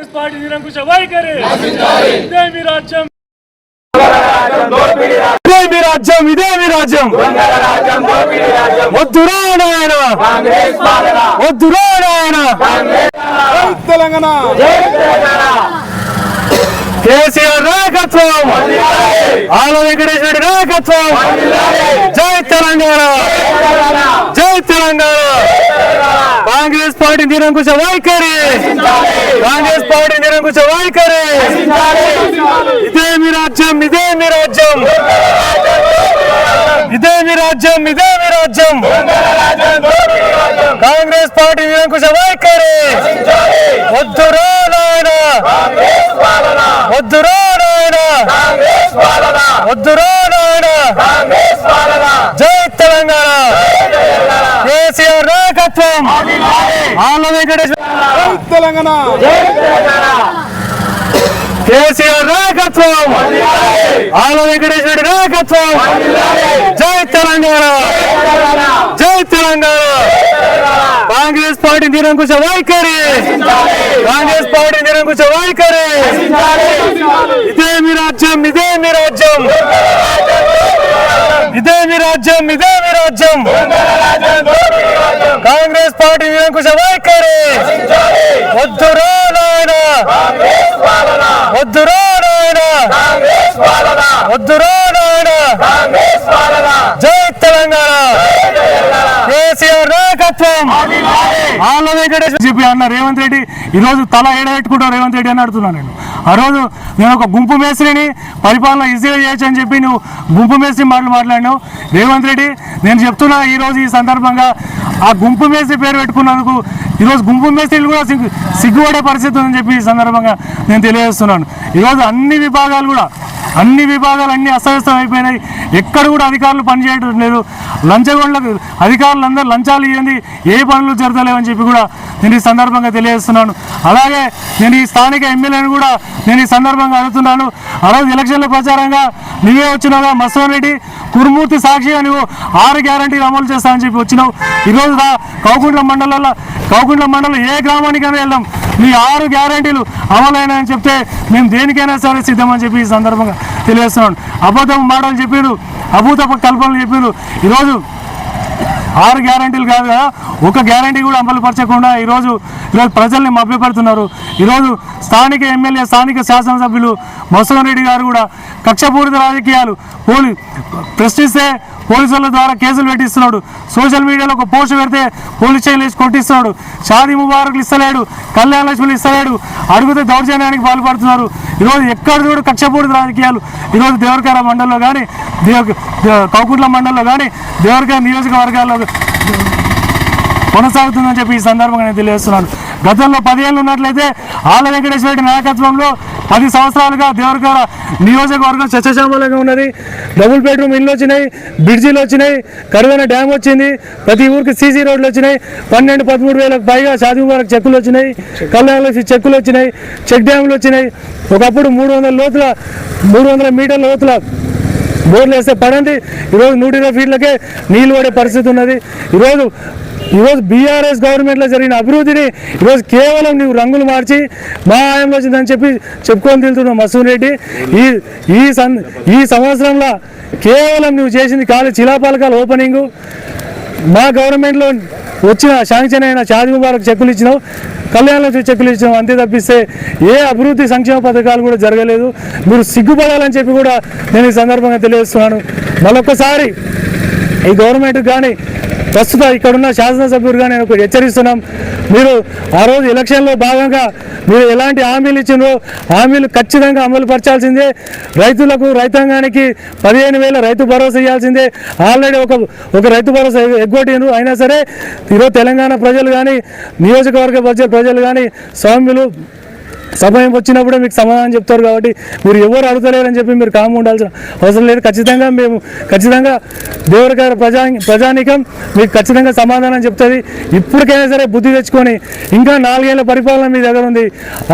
Congress party నిరంకుశ వైఖరి. ఇదే మీ రాజ్యం. ఇదే మీ రాజ్యం ఇదే మీ రాజ్యం. వద్దురా నాయన వద్దురా నాయన తెలంగాణ. కేసీఆర్ నాయకత్వం. ఆల వెంకటేశ్వర నాయకత్వం. జై తెలంగాణ. జై తెలంగాణ. కాంగ్రెస్ పార్టీ నిరంకుశ వైఖరి! కాంగ్రెస్ పార్టీ నిరంకుశ వైఖరి! ఇదే మీ రాజ్యం ఇదే మీ రాజ్యం! ఇదే మీ రాజ్యం ఇదే మీ రాజ్యం! కాంగ్రెస్ పార్టీ నిరంకుశ వైఖరి! వద్దురా నాయన వద్దురా నాయన వద్దురా నాయన జై తెలంగాణ కేసీఆర్ నాయకత్వం ఆల వెంకటేశ్వర తెలంగాణ. కేసీఆర్ నాయకత్వం. ఆల వెంకటేశ్వర నాయకత్వం. జై తెలంగాణ. జై తెలంగాణ. కాంగ్రెస్ పార్టీ నిరంకుశ వైఖరి. కాంగ్రెస్ పార్టీ నిరంకుశ వైఖరి. ఇదే మీ రాజ్యం. ఇదే మీ రాజ్యం ఇదే మీ రాజ్యం. ఇదే మీ రాజ్యం. కాంగ్రెస్ పార్టీ నిరంకుశ వైఖరి. వద్దురా నాయన. వద్దురా నాయన. వద్దురా నాయన. జై తెలంగాణ. కేసీఆర్ నాయకత్వం. ఆళ్ళ వెంకటేశ్వర చెప్పి అన్న రేవంత్ రెడ్డి ఈ రోజు తల ఏడబెట్టుకుంటా రేవంత్ రెడ్డి అని అడుగుతున్నాను నేను. ఆ రోజు నేను ఒక గుంపు మేస్త్రిని పరిపాలన ఈజీగా చేయొచ్చు అని చెప్పి నువ్వు గుంపు మేస్త్రి మాటలు మాట్లాడినావు. రేవంత్ రెడ్డి నేను చెప్తున్నా ఈ రోజు ఈ సందర్భంగా ఆ గుంపు మేస్త్రి పేరు పెట్టుకున్నందుకు ఈరోజు గుంపు మేస్త్రీలు కూడా సిగ్గు సిగ్గుపడే పరిస్థితి ఉందని చెప్పి ఈ సందర్భంగా నేను తెలియజేస్తున్నాను. ఈరోజు అన్ని విభాగాలు కూడా అన్ని విభాగాలు అన్ని అస్తవ్యస్తం అయిపోయినాయి ఎక్కడ కూడా అధికారులు పనిచేయడం లేదు లంచగొండలకు అధికారులు అందరూ లంచాలు ఇవ్వండి ఏ పనులు జరగలేవని చెప్పి కూడా నేను ఈ సందర్భంగా తెలియజేస్తున్నాను. అలాగే నేను ఈ స్థానిక ఎమ్మెల్యేని కూడా నేను ఈ సందర్భంగా అడుగుతున్నాను. ఆ రోజు ఎలక్షన్ల ప్రచారంగా నువ్వే వచ్చినావుగా మస్తోన్ రెడ్డి. కురుమూర్తి సాక్షిగా నువ్వు ఆరు గ్యారంటీలు అమలు చేస్తానని చెప్పి వచ్చినావు. ఈరోజు దా కౌకుంట్ల మండలంలో కౌకుంట్ల మండలం ఏ గ్రామానికైనా వెళ్దాం. మీ ఆరు గ్యారంటీలు అమలైనాయని చెప్తే మేము దేనికైనా సరే సిద్ధమని చెప్పి ఈ సందర్భంగా తెలియజేస్తున్నాను అబద్ధం మాటలు చెప్పారు అభూత కల్పనలు చెప్పారు ఈరోజు ఆరు గ్యారంటీలు కాదు కదా ఒక గ్యారంటీ కూడా అమలు పరచకుండా ఈరోజు ఈరోజు ప్రజల్ని మభ్యపెడుతున్నారు. ఈరోజు స్థానిక ఎమ్మెల్యే స్థానిక శాసనసభ్యులు మసూన్ రెడ్డి గారు కూడా కక్షపూరిత రాజకీయాలు పోలీ ప్రశ్నిస్తే పోలీసుల ద్వారా కేసులు పెట్టిస్తున్నాడు. సోషల్ మీడియాలో ఒక పోస్ట్ పెడితే పోలీస్ స్టేషన్ వేసి కొట్టిస్తున్నాడు. షాదీ ముబారకులు ఇస్తలేడు కళ్యాణ లక్ష్మిలు ఇస్తలేడు అడిగితే దౌర్జన్యానికి పాల్పడుతున్నారు. ఈరోజు ఎక్కడ చూడు కక్షపూరిత రాజకీయాలు. ఈరోజు దేవరకర మండలంలో కానీ దేవ కౌకుట్ల మండలంలో కానీ దేవరకర నియోజకవర్గాల్లో కొనసాగుతుందని చెప్పి ఈ సందర్భంగా నేను తెలియజేస్తున్నాను. గతంలో పదిహేళ్ళు ఉన్నట్లయితే ఆళ్ళ వెంకటేశ్వర రెడ్డి నాయకత్వంలో పది సంవత్సరాలుగా దేవరకర నియోజకవర్గం చచ్చశామలంగా ఉన్నది. డబుల్ బెడ్రూమ్ ఇల్లు వచ్చినాయి బ్రిడ్జిలు వచ్చినాయి కరువైన డ్యామ్ వచ్చింది ప్రతి ఊరికి సీసీ రోడ్లు వచ్చినాయి పన్నెండు పదమూడు వేలకు పైగా షాదీ ముబారక్ చెక్కులు వచ్చినాయి కళ్యాణ చెక్కులు వచ్చినాయి చెక్ డ్యాములు వచ్చినాయి. ఒకప్పుడు మూడు వందల లోతుల మూడు వందల మీటర్ల లోతుల బోర్లు వేస్తే పడండి. ఈరోజు నూట ఇరవై ఫీట్లకే నీళ్ళు పడే పరిస్థితి ఉన్నది. ఈరోజు ఈరోజు బీఆర్ఎస్ గవర్నమెంట్లో జరిగిన అభివృద్ధిని ఈరోజు కేవలం నువ్వు రంగులు మార్చి మా ఆయంలో వచ్చిందని చెప్పి చెప్పుకొని తిరుగుతున్నావు మసూన్ రెడ్డి. ఈ ఈ సం ఈ సంవత్సరంలో కేవలం నువ్వు చేసింది కాలి శిలాపాలకాల ఓపెనింగు. మా గవర్నమెంట్లో వచ్చిన శాంక్షన్ అయిన షాది ముబారక్ చెక్కులు ఇచ్చినావు కళ్యాణ లక్ష్మి చెక్కులు ఇచ్చినావు అంతే తప్పిస్తే ఏ అభివృద్ధి సంక్షేమ పథకాలు కూడా జరగలేదు. మీరు సిగ్గుపడాలని చెప్పి కూడా నేను ఈ సందర్భంగా తెలియజేస్తున్నాను. మరొకసారి ఈ గవర్నమెంట్ కానీ ప్రస్తుతం ఇక్కడున్న శాసనసభ్యులు కానీ నేను హెచ్చరిస్తున్నాం. మీరు ఆ రోజు ఎలక్షన్లో భాగంగా మీరు ఎలాంటి హామీలు ఇచ్చినో హామీలు ఖచ్చితంగా అమలు పరచాల్సిందే. రైతులకు రైతాంగానికి పదిహేను వేల రైతు భరోసా ఇవ్వాల్సిందే. ఆల్రెడీ ఒక ఒక రైతు భరోసా ఎగ్గొట్టిండ్రు. అయినా సరే ఈరోజు తెలంగాణ ప్రజలు కానీ నియోజకవర్గ ప్రజలు కానీ స్వామ్యులు సమయం వచ్చినప్పుడే మీకు సమాధానం చెప్తారు కాబట్టి మీరు ఎవరు అడుగుతలేరని చెప్పి మీరు కాము ఉండాల్సిన అవసరం లేదు. ఖచ్చితంగా మేము ఖచ్చితంగా దేవరగారి ప్రజా ప్రజానికం మీకు ఖచ్చితంగా సమాధానం చెప్తుంది. ఇప్పటికైనా సరే బుద్ధి తెచ్చుకొని ఇంకా నాలుగేళ్ళ పరిపాలన మీ దగ్గర ఉంది.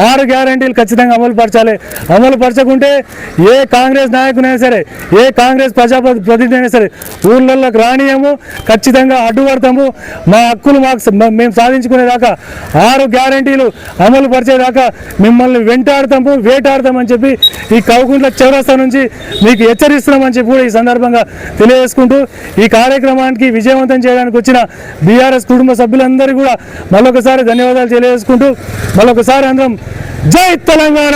ఆరు గ్యారంటీలు ఖచ్చితంగా అమలు పరచాలి. అమలు పరచకుంటే ఏ కాంగ్రెస్ నాయకునైనా సరే ఏ కాంగ్రెస్ ప్రజా ప్రతినిధి అయినా సరే ఊళ్ళల్లోకి రానియము. ఖచ్చితంగా అడ్డుపడతాము. మా హక్కులు మాకు మేము సాధించుకునేదాకా ఆరు గ్యారంటీలు అమలు పరిచేదాకా మిమ్మల్ని వెంటాడతాము వేటాడతామని చెప్పి ఈ కవకుంట్ల చౌరస్తా నుంచి మీకు హెచ్చరిస్తున్నామని చెప్పి కూడా ఈ సందర్భంగా తెలియజేసుకుంటూ ఈ కార్యక్రమానికి విజయవంతం చేయడానికి వచ్చిన బీఆర్ఎస్ కుటుంబ సభ్యులందరూ కూడా మరొకసారి ధన్యవాదాలు తెలియజేసుకుంటూ మరొకసారి అందరం జై తెలంగాణ!